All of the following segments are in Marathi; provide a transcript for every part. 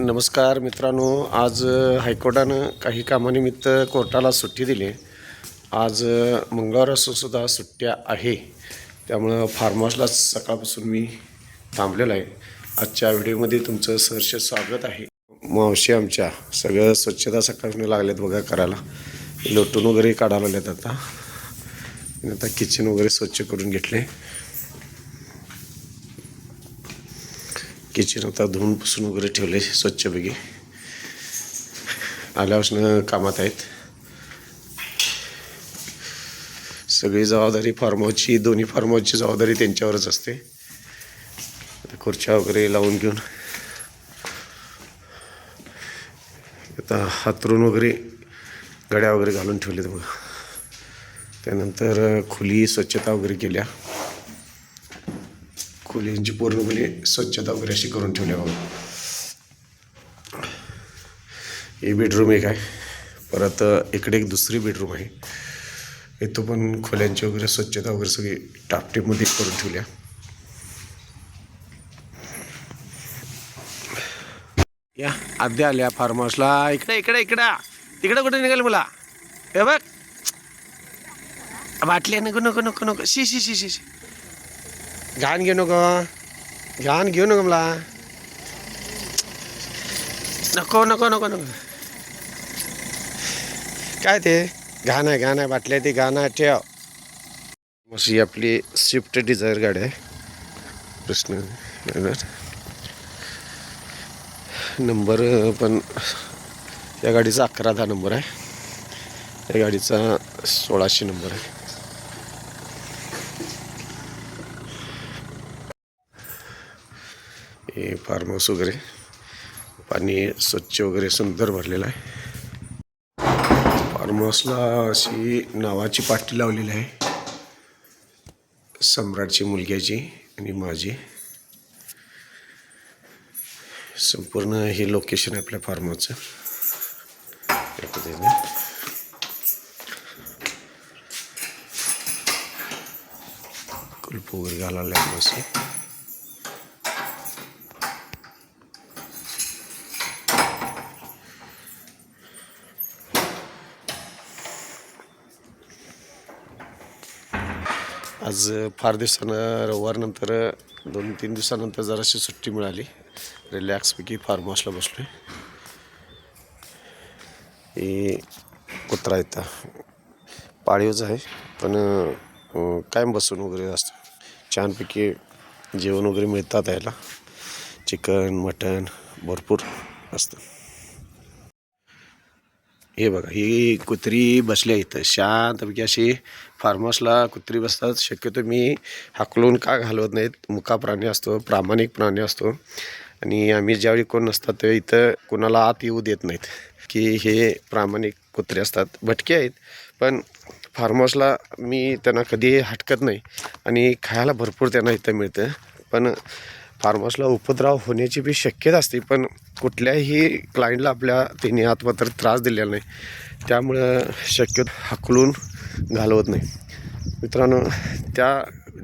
नमस्कार मित्रांनो आज हायकोर्टानं काही कामानिमित्त कोर्टाला सुट्टी दिली. आज मंगळवार असून सुद्धा सुट्ट्या आहे. त्यामुळं फार्महाऊसला सकाळपासून मी थांबलेलो आहे. आजच्या व्हिडिओमध्ये तुमचं सहर्ष स्वागत आहे. मावशी आमच्या सगळं स्वच्छता सकाळपासून लागल्यात बघा करायला. लोटून वगैरे काढायला लागल्यात आता. आता किचन वगैरे स्वच्छ करून घेतले. किचन आता धुवून पुसून वगैरे ठेवले स्वच्छपैकी. आल्यापासून कामात आहेत. सगळी जबाबदारी फार्म हाऊसची दोन्ही फार्म हाऊसची जबाबदारी त्यांच्यावरच असते. खुर्च्या वगैरे लावून घेऊन. आता हातरून वगैरे गड्या वगैरे घालून ठेवलेत बघा. त्यानंतर खुली स्वच्छता वगैरे केल्या. खोलींची पूर्णपणे स्वच्छता वगैरे अशी करून ठेवल्या बाबा ही बेडरूम एक आहे. परत इकडे एक दुसरी बेडरूम आहे. इथं पण खोल्यांची वगैरे स्वच्छता वगैरे सगळी टापटीपमध्ये करून ठेवल्या या आद्या आल्या फार्म हाऊसला इकडे इकडे इकडं. तिकडं कुठे निघाल मला? हे बघ. बाटल्या नको नको नको नको. शी शी शी शी शी. घाण घेऊ नको. घाण घेऊ नको मला. नको नको नको नको. काय ते? घाण आहे घाण आहे बाटल्या ती घाण आहे ठेव. अशी आपली स्विफ्ट डिझायर गाडी आहे. प्रश्न नंबर पण या गाडीचा अकरा दहा नंबर आहे. या गाडीचा सोळाशे नंबर आहे. हे फार्म हाऊस वगैरे. पाणी स्वच्छ वगैरे सुंदर भरलेलं आहे. फार्म हाऊसला अशी नावाची पाटी लावलेली आहे. सम्राटची मुलग्याची आणि माझी. संपूर्ण हे लोकेशन आहे आपल्या फार्म हाऊसचं कुलप वगैरे घालायला लागलं आज फार दिवसानं रविवारनंतर दोन तीन दिवसानंतर जराशी सुट्टी मिळाली. रिलॅक्सपैकी फार्म हाऊसला बसलो आहे कुत्रा येतं पाळीवच आहे पण कायम बसून वगैरे असतं. छानपैकी जेवण वगैरे मिळतात यायला. चिकन मटन भरपूर असतं. हे बघा ही कुत्री बसल्या इथं. शांतपैकी अशी फार्म हाऊसला कुत्री बसतात. शक्यतो मी हाकलून का घालवत नाहीत. मुका प्राणी असतो प्रामाणिक प्राणी असतो. आणि आम्ही ज्यावेळी कोण नसतात तेव्हा इथं कोणाला आत येऊ देत नाहीत. की हे प्रामाणिक कुत्रे असतात. भटके आहेत. पण फार्म हाऊसला मी त्यांना कधी हटकत नाही. आणि खायला भरपूर त्यांना इथं मिळतं. पण फार्मर्सला उपद्रव होण्याची बी शक्यता असते पण कुठल्याही क्लायंटला आपल्या तिने आत्मात्र त्रास दिलेला नाही. त्यामुळं शक्यतो हकलून घालवत नाही. मित्रांनो त्या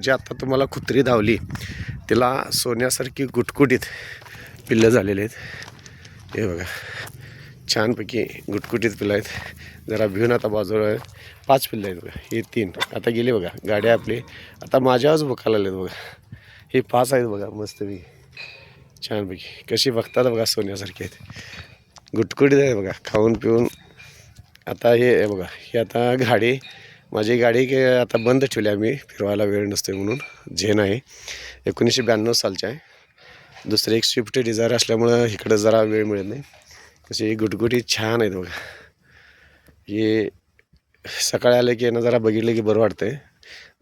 जे आता तुम्हाला कुत्री धावली तिला सोन्यासारखी गुटकुटीत पिल्लं झालेले आहेत. हे बघा छानपैकी गुटकुटीत पिल्लं आहेत. जरा भिऊन आता बाजूला पाच पिल्लं आहेत बघा हे तीन. आता गेले बघा गाड्या आपली. आता माझ्यावरच बघायला आहेत बघा. हे पाच आहेत बघा मस्तपैकी. छानपैकी. कशी बघतात बघा सोन्यासारखी आहेत. गुटकुटीत आहे बघा खाऊन पिऊन. आता हे बघा ही आता गाडी माझी गाडी की आता बंद ठेवली आम्ही फिरवायला वेळ नसते म्हणून झेन आहे. एकोणीसशे ब्याण्णव सालची आहे. दुसरी एक स्विफ्ट डिझायर असल्यामुळं इकडं जरा वेळ मिळत नाही. तशी गुटगुटी छान आहेत बघा. हे सकाळी आलं की यांना जरा बघितलं की बरं वाटतंय.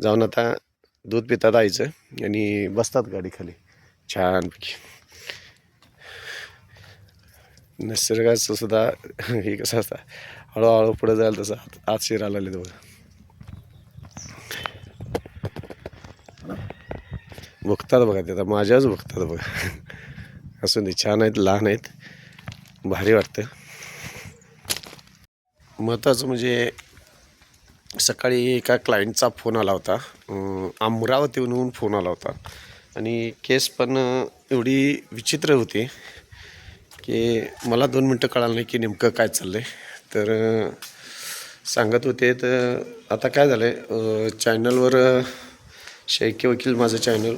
जाऊन आता दूध पितात आईचं आणि बसतात गाडी खाली. छानपैकी. निसर्गाचं सुद्धा हे कसं असतं? हळूहळू पुढे जायला तसं आत आत शिरायला लागले बघा बघतात बघा ते आता माझ्याच बघतात बघा. असून ते छान आहेत लहान आहेत. भारी वाटतं. महत्त्वाचं म्हणजे सकाळी एका क्लायंटचा फोन आला होता. अमरावतीहून फोन आला होता. आणि केस पण एवढी विचित्र होती की मला दोन मिनटं कळालं नाही की नेमकं काय चाललं आहे तर सांगत होते तर आता काय झालं आहे चॅनलवर शैक्य वकील माझं चॅनल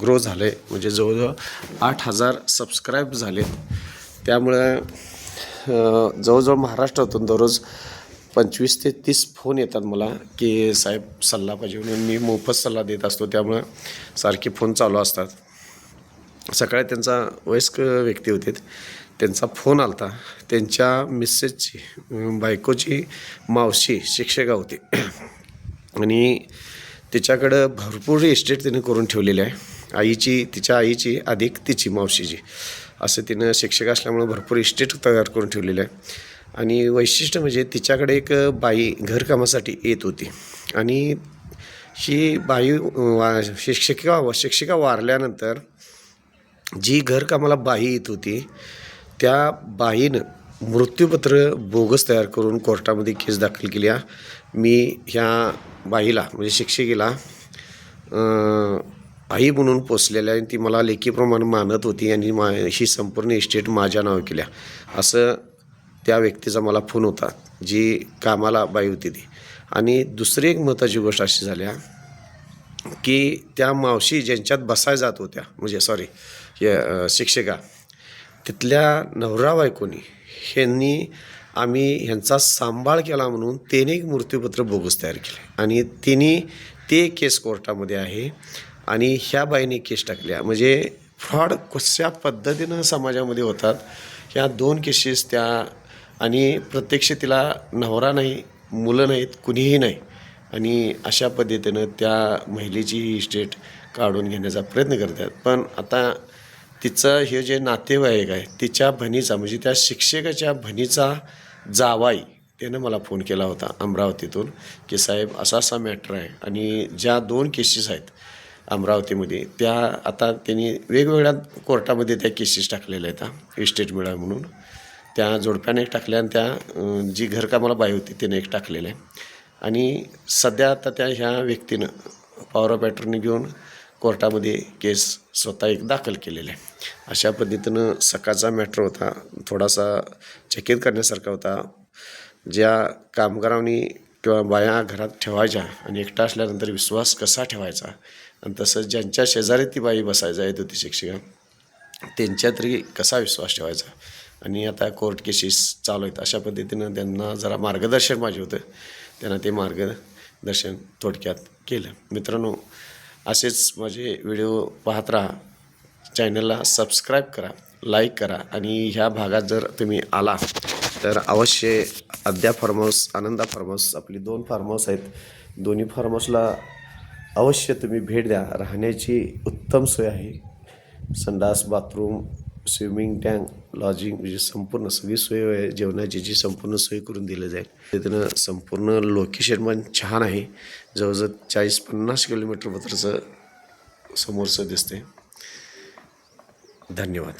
ग्रो झालं आहे म्हणजे जवळजवळ आठ हजार सबस्क्राईब झाले त्यामुळं जवळजवळ महाराष्ट्रातून दररोज पंचवीस ते तीस फोन येतात मला की साहेब सल्ला पाहिजे म्हणून. मी मोफत सल्ला देत असतो त्यामुळं सारखे फोन चालू असतात. सकाळी त्यांचा वयस्क व्यक्ती होते. त्यांचा फोन आलता. त्यांच्या मिसेसची बायकोची मावशी शिक्षिका होती. आणि तिच्याकडं भरपूर इस्टेट तिने करून ठेवलेली आहे. आईची तिच्या आईची अधिक तिची मावशीची. असं तिनं शिक्षक असल्यामुळं भरपूर इस्टेट तयार करून ठेवलेलं आहे. आणि वैशिष्ट्य म्हणजे तिच्याकडे एक बाई घरकामासाठी येत होती. आणि ही बाई वा शिक्षिका शिक्षिका वारल्यानंतर जी घरकामाला बाई येत होती त्या बाईनं मृत्यूपत्र बोगस तयार करून कोर्टामध्ये केस दाखल केली मी ह्या बाईला म्हणजे शिक्षिकेला आई म्हणून पोचलेल्या आणि ती मला लेखीप्रमाणे मानत होती आणि मा ही संपूर्ण इस्टेट माझ्या नाव केल्या. असं त्या व्यक्तीचा मला फोन होता जी कामाला बाई होती ती. आणि दुसरी एक महत्त्वाची गोष्ट अशी झाल्या की त्या मावशी ज्यांच्यात बसाय जात होत्या म्हणजे सॉरी शिक्षिका तिथल्या नवरा बायकोनी ह्यांनी आम्ही ह्यांचा सांभाळ केला म्हणून त्याने एक मृत्यूपत्र बोगस तयार केले. आणि तिने ते केस कोर्टामध्ये आहे आणि ह्या बाईने केस टाकल्या. म्हणजे फ्रॉड कशा पद्धतीनं समाजामध्ये होतात ह्या दोन केसेस त्या आणि प्रत्यक्ष तिला नवरा नाही मुलं नाहीत कुणीही नाही. आणि अशा पद्धतीनं त्या महिलेची ही स्टेट काढून घेण्याचा प्रयत्न करतात. पण आता तिचं हे जे नातेवाईक आहे तिच्या भणीचा म्हणजे त्या शिक्षकाच्या भनीचा जावाई त्यानं मला फोन केला होता अमरावतीतून की साहेब असा असा मॅटर आहे. आणि ज्या दोन केसेस आहेत अमरावतीमध्ये त्या आता त्यांनी वेगवेगळ्या कोर्टामध्ये त्या केसेस टाकलेल्या आहेत इस्टेट मिळा म्हणून. त्या जोडप्याने एक टाकल्या आणि त्या जी घरकामाला बाई होती तिने एक टाकलेलं. आहे आणि सध्या आता त्या ह्या व्यक्तीनं पॉवर ऑफ अटर्नी घेऊन कोर्टामध्ये केस स्वतः एक दाखल केलेला. आहे अशा पद्धतीनं सकाळचा मॅटर होता थोडासा चकित करण्यासारखा होता. ज्या कामगारांनी किंवा बाया घरात ठेवायच्या आणि एकटा असल्यानंतर विश्वास कसा ठेवायचा आणि तसंच ज्यांच्या शेजारी ती बाई बसायचा येत होती शिक्षिका त्यांच्यातरी कसा विश्वास ठेवायचा? आणि आता कोर्ट केसेस चालू आहेत. अशा पद्धतीनं त्यांना जरा मार्गदर्शन पाहिजे होतं. त्यांना ते मार्गदर्शन थोडक्यात केलं. मित्रांनो असेच माझे व्हिडिओ पाहत राहा. चॅनलला सबस्क्राईब करा लाईक करा आणि ह्या भागात जर तुम्ही आला तर अवश्य अद्या farm house Ananda farm house आपली दोन फार्म हाऊस आहेत. दोन्ही फार्म हाऊसला अवश्य तुम्ही भेट द्या. राहण्याची उत्तम सोय आहे. संडास बाथरूम स्विमिंग टँक लॉजिंग म्हणजे संपूर्ण सगळी सोय जेवणाची जी संपूर्ण सोय करून दिली जाईल. तिथनं संपूर्ण लोकेशन पण छान आहे. जवळजवळ चाळीस पन्नास किलोमीटर पत्रचं समोरचं दिसते धन्यवाद.